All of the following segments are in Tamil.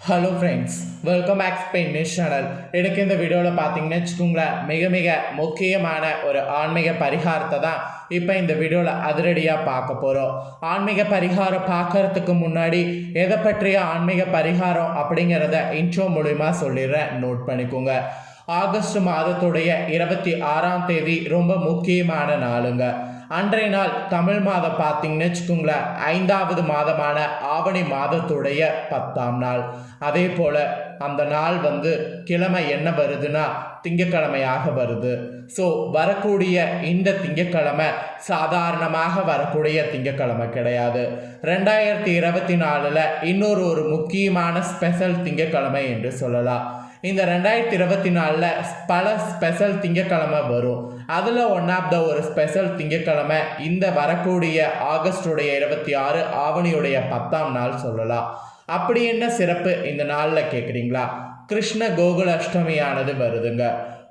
Hello friends welcome back Spain news channel எனக்கு இந்த வீடியோவில் பார்த்தீங்கன்னு வச்சுக்கோங்களேன் மிக மிக முக்கியமான ஒரு ஆன்மீக பரிகாரத்தை தான் இப்போ இந்த வீடியோவில் அதிரடியாக பார்க்க போகிறோம் ஆன்மீக பரிகாரம் பார்க்கறதுக்கு முன்னாடி எதை பற்றிய ஆன்மீக பரிகாரம் அப்படிங்கிறத இன்ட்ரோ மூலிமா சொல்லிடுறேன். நோட் பண்ணிக்கோங்க. ஆகஸ்ட் மாதத்துடைய இருபத்தி ஆறாம் தேதி ரொம்ப முக்கியமான நாளுங்க. அன்றைய நாள் தமிழ் மாதம் பார்த்தீங்கன்னு வச்சுக்கோங்களேன். ஐந்தாவது மாதமான ஆவணி மாதத்துடைய பத்தாம் நாள். அதே போல் அந்த நாள் வந்து கிழமை என்ன வருதுன்னா திங்கக்கிழமையாக வருது. ஸோ வரக்கூடிய இந்த திங்கக்கிழமை சாதாரணமாக வரக்கூடிய திங்கக்கிழமை கிடையாது. ரெண்டாயிரத்தி இருபத்தி நாலில் இன்னொரு ஒரு முக்கியமான ஸ்பெஷல் திங்கக்கிழமை என்று சொல்லலாம். இந்த ரெண்டாயிரத்தி இருபத்தி நாலில் பல ஸ்பெஷல் திங்கக்கிழமை வரும். அதில் ஒன் ஆஃப் த ஒரு ஸ்பெஷல் திங்கக்கிழமை இந்த வரக்கூடிய ஆகஸ்டுடைய இருபத்தி ஆறு ஆவணியுடைய பத்தாம் நாள் சொல்லலாம். அப்படி என்ன சிறப்பு இந்த நாளில் கேட்குறீங்களா கிருஷ்ண கோகுல அஷ்டமியானது வருதுங்க.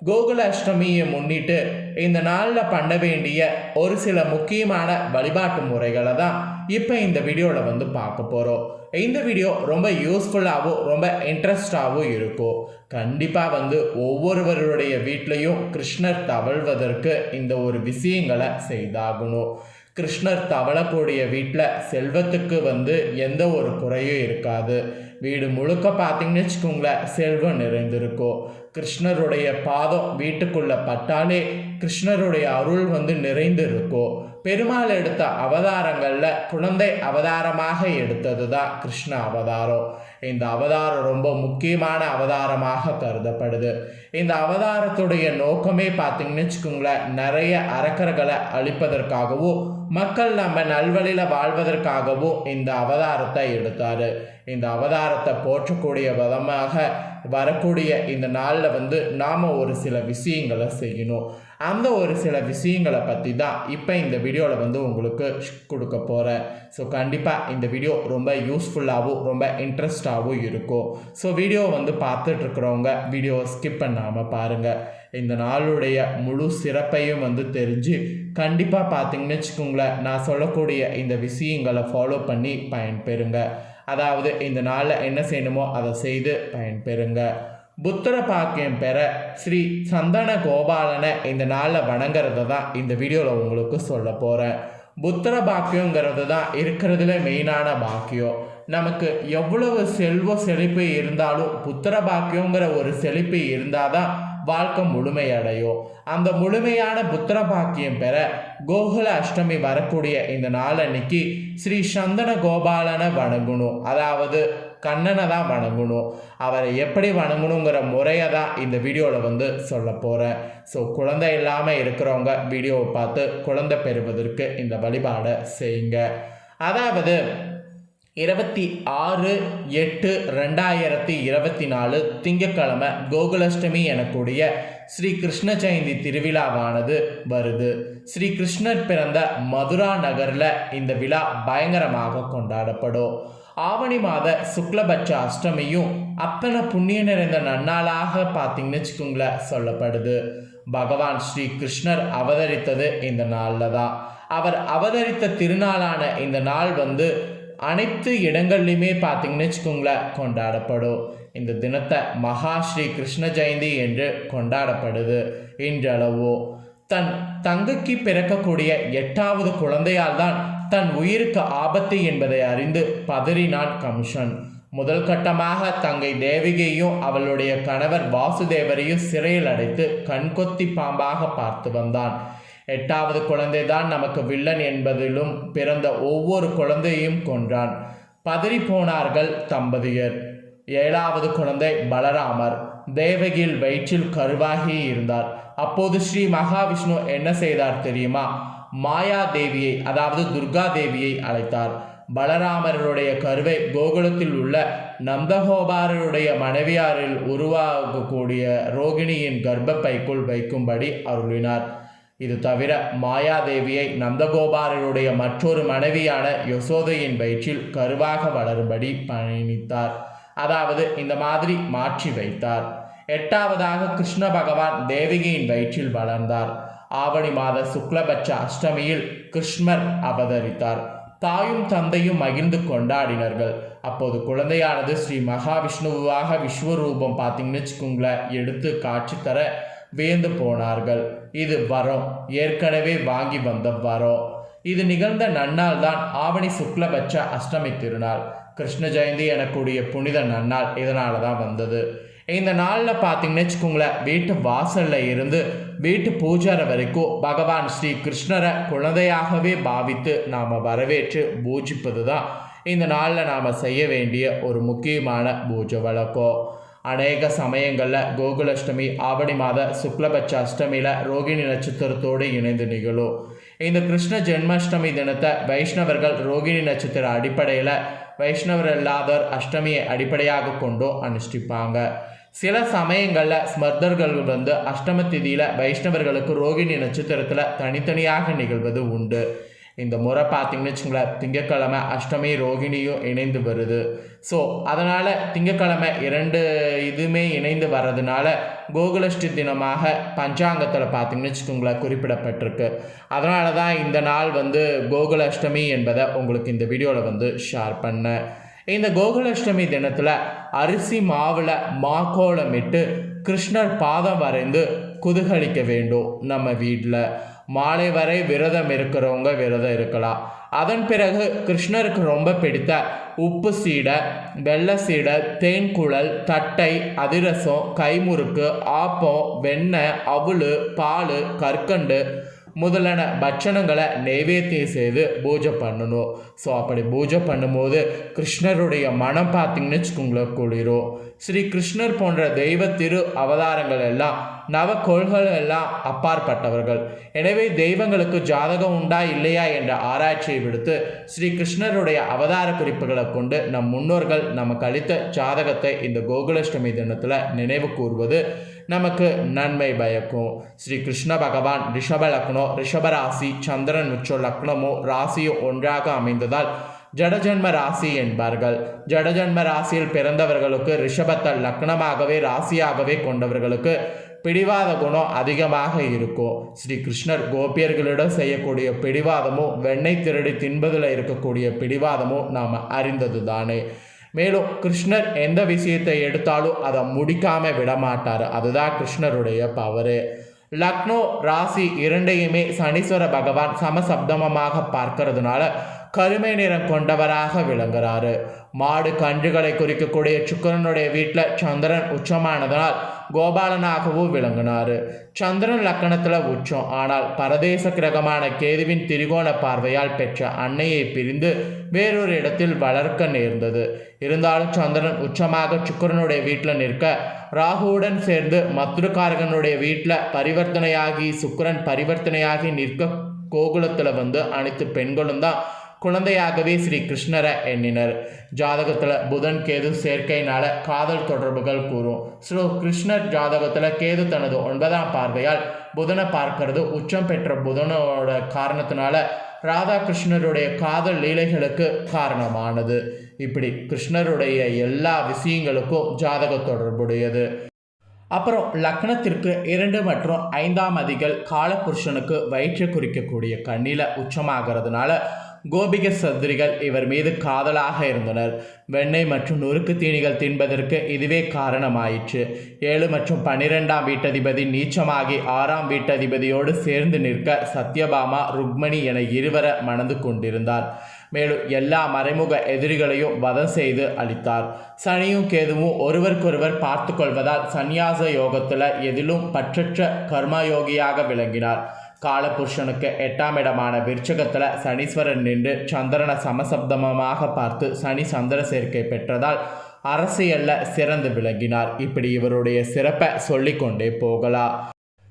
கோகுல அஷ்டமியை முன்னிட்டு இந்த நாளில் பண்ண வேண்டிய ஒரு சில முக்கியமான வழிபாட்டு முறைகளை தான் இப்போ இந்த வீடியோவில் வந்து பார்க்க போகிறோம் இந்த வீடியோ ரொம்ப யூஸ்ஃபுல்லாகவும் ரொம்ப இன்ட்ரெஸ்டாகவும் இருக்கும். கண்டிப்பாக வந்து ஒவ்வொருவருடைய வீட்லேயும் கிருஷ்ணர் தவழ்வதற்கு இந்த ஒரு விஷயங்களை செய்தாகணும். கிருஷ்ணர் தவழக்கூடிய வீட்டில் செல்வத்துக்கு வந்து எந்த ஒரு குறையும் இருக்காது. வீடு முழுக்க பார்த்தீங்கன்னு வச்சுக்கோங்களேன் செல்வம் நிறைந்திருக்கும். கிருஷ்ணருடைய பாதம் வீட்டுக்குள்ளே பட்டாலே கிருஷ்ணருடைய அருள் வந்து நிறைந்திருக்கோ. பெருமாள் எடுத்த அவதாரங்களில் குழந்தை அவதாரமாக எடுத்தது தான் கிருஷ்ண அவதாரம். இந்த அவதாரம் ரொம்ப முக்கியமான அவதாரமாக கருதப்படுது. இந்த அவதாரத்துடைய நோக்கமே பார்த்தீங்கன்னு வச்சுக்கோங்களேன் நிறைய அரக்கர்களை அழிப்பதற்காகவும் மக்கள் நம்ம நல்வழியில் வாழ்வதற்காகவும் இந்த அவதாரத்தை எடுத்தார். இந்த அவதாரத்தை போற்றக்கூடிய விதமாக வரக்கூடிய இந்த நாளில் வந்து நாம் ஒரு சில விஷயங்களை செய்யணும். அந்த ஒரு சில விஷயங்களை பற்றி தான் இப்போ இந்த வீடியோவில் வந்து உங்களுக்கு கொடுக்க போகிறேன் ஸோ கண்டிப்பாக இந்த வீடியோ ரொம்ப யூஸ்ஃபுல்லாகவும் ரொம்ப இன்ட்ரெஸ்டாகவும் இருக்கும். ஸோ வீடியோ வந்து பார்த்துட்ருக்குறவங்க வீடியோவை ஸ்கிப் பண்ணாமல் பாருங்கள் இந்த நாளுடைய முழு சிறப்பையும் வந்து தெரிஞ்சு கண்டிப்பாக பார்த்தீங்கன்னு வச்சுக்கோங்களேன் நான் சொல்லக்கூடிய இந்த விஷயங்களை ஃபாலோ பண்ணி பயன்பெறுங்க. அதாவது இந்த நாளில் என்ன செய்யணுமோ அதை செய்து பயன்பெறுங்க. புத்திர பாக்கியம் பெற ஸ்ரீ சந்தன கோபாலனை இந்த நாளில் வணங்குறத தான் இந்த வீடியோவில் உங்களுக்கு சொல்ல போகிறேன் புத்திர பாக்கியங்கிறது தான் இருக்கிறதுல மெயினான பாக்கியம். நமக்கு எவ்வளவு செல்வ செழிப்பு இருந்தாலும் புத்திர பாக்கியங்கிற ஒரு செழிப்பு இருந்தால் தான் வாழ்க்கை முழுமையடையும். அந்த முழுமையான புத்திர பாக்கியம் பெற கோகுல அஷ்டமி வரக்கூடிய இந்த நாள் அன்னைக்கு ஸ்ரீ சந்தன கோபாலனை வணங்கணும். அதாவது கண்ணனை தான் வணங்கணும். அவரை எப்படி வணங்கணுங்கிற முறையை தான் இந்த வீடியோவில் வந்து சொல்ல போகிறேன் ஸோ குழந்தை இல்லாமல் இருக்கிறவங்க வீடியோவை பார்த்து குழந்தை பெறுவதற்கு இந்த வழிபாடை செய்யுங்க. அதாவது இருபத்தி ஆறு எட்டு ரெண்டாயிரத்தி இருபத்தி நாலு திங்கட்கிழமை கோகுலஷ்டமி எனக்கூடிய ஸ்ரீ கிருஷ்ண ஜெயந்தி திருவிழாவானது வருது. ஸ்ரீ கிருஷ்ணர் பிறந்த மதுரா நகரில் இந்த விழா பயங்கரமாக கொண்டாடப்படும். ஆவணி மாத சுக்லபட்ச அஷ்டமியும் அத்தனை புண்ணிய நிறைந்த நன்னாளாக பார்த்தீங்கன்னு வச்சுக்கோங்களேன் சொல்லப்படுது. பகவான் ஸ்ரீ கிருஷ்ணர் அவதரித்தது இந்த நாளில் தான். அவர் அவதரித்த திருநாளான இந்த நாள் வந்து அனைத்து இடங்கள்லையுமே பார்த்தீங்கன்னு வச்சுக்கோங்களேன் கொண்டாடப்படும். இந்த தினத்தை மகா ஸ்ரீ கிருஷ்ண ஜெயந்தி என்று கொண்டாடப்படுது. இன்றளவோ தன் தங்கைக்கு பிறக்கக்கூடிய எட்டாவது குழந்தையால் தான் தன் உயிருக்கு ஆபத்து என்பதை அறிந்து பதறினான் கமிஷன். முதல் கட்டமாக தங்கை தேவிகையும் அவளுடைய கணவர் வாசுதேவரையும் சிறையில் அடைத்து கண்கொத்தி பாம்பாக பார்த்து வந்தான். எட்டாவது குழந்தை தான் நமக்கு வில்லன் என்பதிலும் பிறந்த ஒவ்வொரு குழந்தையும் கொன்றான். பதறி போனார்கள் தம்பதியர். ஏழாவது குழந்தை பலராமர். தேவகியில் வயிற்றில் கருவாகி இருந்தார். அப்போது ஸ்ரீ மகாவிஷ்ணு என்ன செய்தார் தெரியுமா? மாயா தேவியை அதாவது துர்கா தேவியை அழைத்தார். பலராமருடைய கருவை கோகுலத்தில் உள்ள நந்தகோபாரருடைய மனைவியாரில் உருவாகக்கூடிய ரோகிணியின் கர்ப்பப்பைக்குள் வைக்கும்படி அருளினார். இது தவிர மாயாதேவியை நந்தகோபாரனுடைய மற்றொரு மனைவியான யசோதையின் வயிற்றில் கருவாக வளரும்படி பயணித்தார். அதாவது இந்த மாதிரி மாற்றி வைத்தார். எட்டாவதாக கிருஷ்ண பகவான் தேவிகையின் வயிற்றில் வளர்ந்தார். ஆவணி மாத சுக்லபட்ச அஷ்டமியில் கிருஷ்ணர் அவதரித்தார். தாயும் தந்தையும் மகிழ்ந்து கொண்டாடினார்கள். அப்போது குழந்தையானது ஸ்ரீ மகாவிஷ்ணுவாக விஸ்வரூபம் பார்த்தீங்கன்னு வச்சுக்கோங்களேன் எடுத்து காட்சி தர வேந்து போனார்கள். இது வரம். ஏற்கனவே வாங்கி வந்த வரம். இது நிகழ்ந்த நன்னாள் தான் ஆவணி சுக்லபட்ச அஷ்டமி திருநாள். கிருஷ்ண ஜெயந்தி எனக்கூடிய புனித நன்னாள் இதனால தான் வந்தது. இந்த நாளில் பார்த்தீங்கன்னு வச்சுக்கோங்களேன் வீட்டு வாசலில் இருந்து வீட்டு பூஜாரை வரைக்கும் பகவான் ஸ்ரீ கிருஷ்ணரை குழந்தையாகவே பாவித்து நாம் வரவேற்று பூஜிப்பது தான் இந்த நாளில் நாம் செய்ய வேண்டிய ஒரு முக்கியமான பூஜை வழக்கம். அநேக சமயங்களில் கோகுலஷ்டமி ஆவணி மாத சுக்லபட்ச அஷ்டமியில் ரோகிணி நட்சத்திரத்தோடு இணைந்து நிகழும். இந்த கிருஷ்ண ஜென்மாஷ்டமி தினத்தை வைஷ்ணவர்கள் ரோகிணி நட்சத்திர அடிப்படையில் வைஷ்ணவர் இல்லாதோர் அஷ்டமியை அடிப்படையாக கொண்டும் அனுஷ்டிப்பாங்க. சில சமயங்களில் ஸ்மர்தர்கள் வந்து அஷ்டம திதியில் வைஷ்ணவர்களுக்கு ரோகிணி நட்சத்திரத்தில் தனித்தனியாக நிகழ்வது உண்டு. இந்த முறை பார்த்தீங்கன்னு வச்சுங்களேன் திங்கக்கிழமை அஷ்டமி ரோகிணியும் இணைந்து வருது. ஸோ அதனால் திங்கக்கிழமை இரண்டு இதுவுமே இணைந்து வர்றதுனால கோகுலஷ்டி தினமாக பஞ்சாங்கத்தில் பார்த்தீங்கன்னு வச்சுக்கோங்களேன் குறிப்பிடப்பட்டிருக்கு. அதனால தான் இந்த நாள் வந்து கோகுலாஷ்டமி என்பதை உங்களுக்கு இந்த வீடியோவில் வந்து ஷேர் பண்ணேன். இந்த கோகுலஷ்டமி தினத்தில் அரிசி மாவில் மாக்கோளமிட்டு கிருஷ்ணர் பாதம் வரைந்து குதூகலிக்க வேண்டும் நம்ம வீட்டில் மாலை வரை விரதம் இருக்கிறவங்க விரதம் இருக்கலாம். அதன் பிறகு கிருஷ்ணருக்கு ரொம்ப பிடித்த உப்பு சீடை வெள்ளை சீடை தேன்குழல் தட்டை அதிரசம் கைமுறுக்கு ஆப்பம் வெண்ணெய் அவுள் பால் கற்கண்டு முதலான பட்சணங்களை நைவேத்தியம் செய்து பூஜை பண்ணணும். ஸோ அப்படி பூஜை பண்ணும்போது கிருஷ்ணருடைய மனம் பார்த்தீங்கன்னு வச்சுக்கோங்களேன் குளிரும். ஸ்ரீ கிருஷ்ணர் போன்ற தெய்வ திரு அவதாரங்கள் எல்லாம் நவ கொள்கள் எல்லாம் அப்பாற்பட்டவர்கள். எனவே தெய்வங்களுக்கு ஜாதகம் உண்டா இல்லையா என்ற ஆராய்ச்சியை விடுத்து ஸ்ரீ கிருஷ்ணருடைய அவதார குறிப்புகளை கொண்டு நம் முன்னோர்கள் நமக்கு அளித்த ஜாதகத்தை இந்த கோகுலஷ்டமி தினத்தில் நினைவு கூறுவது நமக்கு நன்மை பயக்கும். ஸ்ரீ கிருஷ்ண பகவான் ரிஷப லக்னம் ரிஷபராசி சந்திரன் உச்சோ லக்னமோ ராசியோ ஒன்றாக அமைந்ததால் ஜடஜன்ம ராசி என்பார்கள். ஜடஜன்ம ராசியில் பிறந்தவர்களுக்கு ரிஷபத்தை லக்னமாகவே ராசியாகவே கொண்டவர்களுக்கு பிடிவாத குணம் அதிகமாக இருக்கும். ஸ்ரீ கிருஷ்ணர் கோபியர்களிடம் செய்யக்கூடிய பிடிவாதமும் வெண்ணெய் திருடி தின்பதில் இருக்கக்கூடிய பிடிவாதமும் நாம் அறிந்தது தானே மேலும் கிருஷ்ணர் எந்த விஷயத்தை எடுத்தாலும் அதை முடிக்காம விட மாட்டார் அதுதான் கிருஷ்ணருடைய பவரு லக்னோ ராசி இரண்டையுமே சனீஸ்வர பகவான் சமசப்தமமாக பார்க்கறதுனால கருமை நிறம் கொண்டவராக விளங்குறாரு. மாடு கன்றுகளை குறிக்கக்கூடிய சுக்கரனுடைய வீட்டில் சந்திரன் உச்சமானதனால் கோபாலனாகவும் விளங்கினார். சந்திரன் லக்கணத்தில் உச்சம். ஆனால் பரதேச கிரகமான கேதுவின் திரிகோண பார்வையால் பெற்ற அன்னையை பிரிந்து வேறொரு இடத்தில் வளர்க்க நேர்ந்தது. இருந்தாலும் சந்திரன் உச்சமாக சுக்கரனுடைய வீட்டில் நிற்க ராகுவுடன் சேர்ந்து மத்ருகாரகனுடைய வீட்டில் பரிவர்த்தனையாகி சுக்கரன் பரிவர்த்தனையாகி நிற்க கோகுலத்தில் வந்து அனைத்து பெண்களும் தான் குழந்தையாகவே ஸ்ரீ கிருஷ்ணரை எண்ணினர். ஜாதகத்தில் புதன் கேது சேர்க்கையினால காதல் தொடர்புகள் கூறும். ஸ்ரீ கிருஷ்ணர் ஜாதகத்தில் கேது தனது ஒன்பதாம் பார்வையால் புதனை பார்க்கறது. உச்சம் பெற்ற புதனோட காரணத்தினால ராதாகிருஷ்ணருடைய காதல் லீலைகளுக்கு காரணமானது. இப்படி கிருஷ்ணருடைய எல்லா விஷயங்களுக்கும் ஜாதக தொடர்புடையது. அப்புறம் லக்னத்திற்கு இரண்டு மற்றும் ஐந்தாம் அதிகள் காலபுருஷனுக்கு வயிற்றை குறிக்கக்கூடிய கண்ணில உச்சமாகிறதுனால கோபிக சதுரிகள் இவர் மீது காதலாக இருந்தனர். வெண்ணெய் மற்றும் நொறுக்கு தீனிகள் தின்பதற்கு இதுவே காரணமாயிற்று. ஏழு மற்றும் பன்னிரெண்டாம் வீட்டதிபதி நீச்சமாகி ஆறாம் வீட்டதிபதியோடு சேர்ந்து நிற்க சத்யபாமா ருக்மணி என இருவரை மணந்து கொண்டிருந்தார். மேலும் எல்லா மறைமுக எதிரிகளையும் வதம் செய்து அளித்தார். சனியும் கேதுவும் ஒருவருக்கொருவர் பார்த்து கொள்வதால் சந்நியாச யோகத்தில் எதிலும் பற்றற்ற கர்மயோகியாக விளங்கினார். காலபுருஷனுக்கு எட்டாம் இடமான விருச்சகத்தில் சனீஸ்வரன் நின்று சந்திரனை சமசப்தமமாக பார்த்து சனி சந்திர சேர்க்கை பெற்றதால் அரசியலில் சிறந்து விளங்கினார். இப்படி இவருடைய சிறப்பை சொல்லிக்கொண்டே போகலாம்.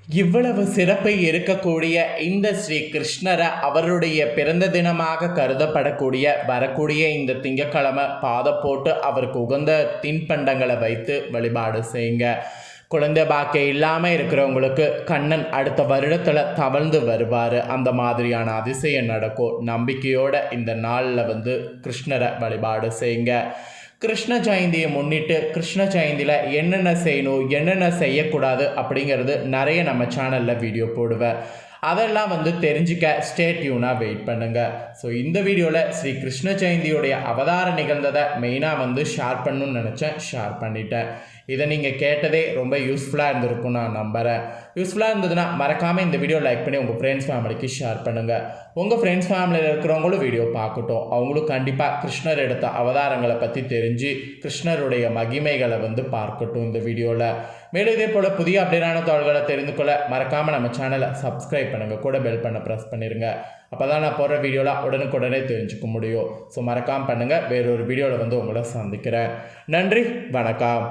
இவ்வளவு சிறப்பை இருக்கக்கூடிய இந்த ஸ்ரீ கிருஷ்ணரை அவருடைய பிறந்த தினமாக கருதப்படக்கூடிய வரக்கூடிய இந்த திங்கக்கிழமை பாத போட்டு அவருக்கு உகந்த தின்பண்டங்களை வைத்து வழிபாடு செய்யுங்க. குழந்தை பாக்கியம் இல்லாமல் இருக்கிறவங்களுக்கு கண்ணன் அடுத்த வருடத்தில் தவழ்ந்து வருவார். அந்த மாதிரியான அதிசயம் நடக்கும். நம்பிக்கையோட இந்த நாளில் வந்து கிருஷ்ணரை வழிபாடு செய்யுங்க. கிருஷ்ண ஜெயந்தியை முன்னிட்டு கிருஷ்ண ஜெயந்தியில் என்னென்ன செய்யணும் என்னென்ன செய்யக்கூடாது அப்படிங்கிறது நிறைய நம்ம சேனலில் வீடியோ போடுவேன். அதெல்லாம் வந்து தெரிஞ்சுக்க ஸ்டேட்யூனாக வெயிட் பண்ணுங்கள் ஸோ இந்த வீடியோவில் ஸ்ரீ கிருஷ்ண ஜெயந்தியுடைய அவதார நிகழ்ந்ததை மெயினாக வந்து ஷேர் பண்ணணும்னு நினச்சேன். ஷேர் பண்ணிட்டேன். இதை நீங்கள் கேட்டதே ரொம்ப யூஸ்ஃபுல்லாக இருந்திருக்கும் நான் நம்புகிறேன் யூஸ்ஃபுல்லாக இருந்ததுன்னா மறக்காமல் இந்த வீடியோ லைக் பண்ணி உங்கள் ஃப்ரெண்ட்ஸ் ஃபேமிலிக்கு ஷேர் பண்ணுங்கள் உங்கள் ஃப்ரெண்ட்ஸ் ஃபேமிலியில் இருக்கிறவங்களும் வீடியோ பார்க்கட்டும். அவங்களும் கண்டிப்பாக கிருஷ்ணர் எடுத்த அவதாரங்களை பற்றி தெரிஞ்சு கிருஷ்ணருடைய மகிமைகளை வந்து பார்க்கட்டும் இந்த வீடியோவில் மேலும் இதே போல் புதிய அப்டேட்டான தகவல்களை தெரிந்து கொள்ள மறக்காமல் நம்ம சேனலை சப்ஸ்கிரைப் பண்ணுங்கள் கூட பெல் பண்ண ப்ரெஸ் பண்ணிடுங்க அப்போ தான் நான் போடுற வீடியோலாம் உடனுக்குடனே தெரிஞ்சுக்க முடியும். ஸோ மறக்காமல் பண்ணுங்கள் வேறொரு வீடியோவில் வந்து உங்களை சந்திக்கிறேன். நன்றி. வணக்கம்.